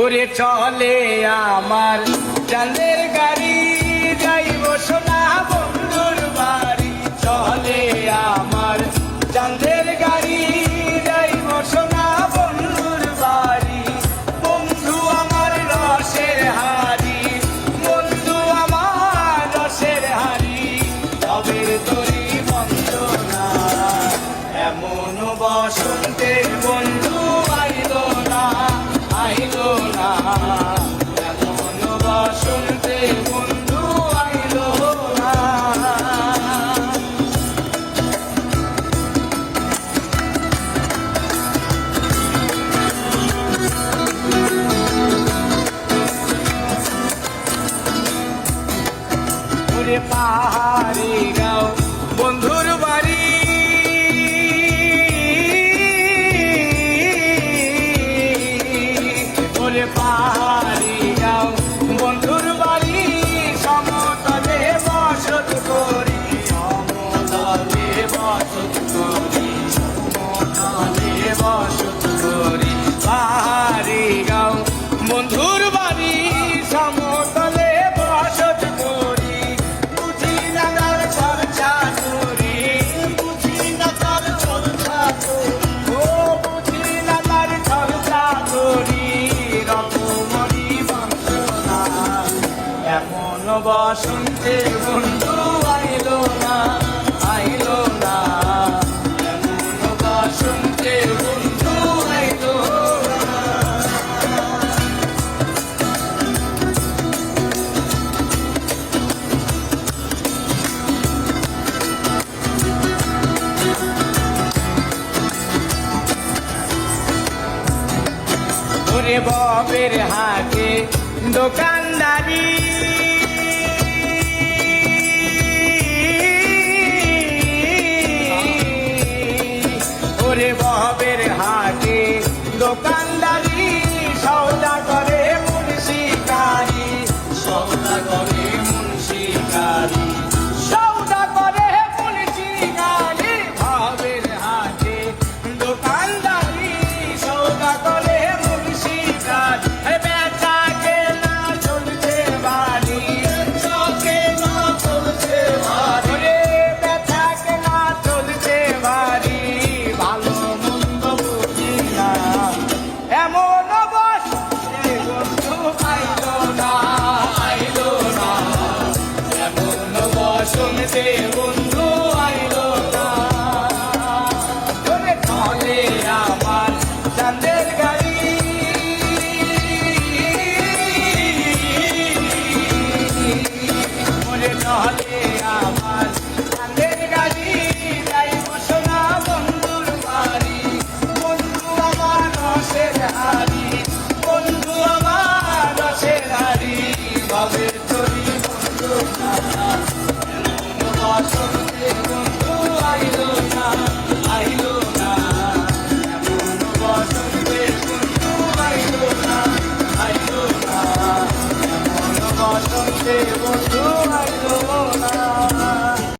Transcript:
ওরে চলে আমার চাঁদের গাড়ি। ওরে পাহাড়ি গাও বন্ধুর বাড়ি। ওরে পাহাড়ি গাও বন্ধুর বাড়ি। সমতলে বসত করি, সমতলে বসত করি। বসন্তে বন্ধু আইলো না আইলো না। বসন্তে বন্ধু আইলো ওরে ববের হাতে দোকানদারি। ওরে বহবের হাটে দোকান Deus.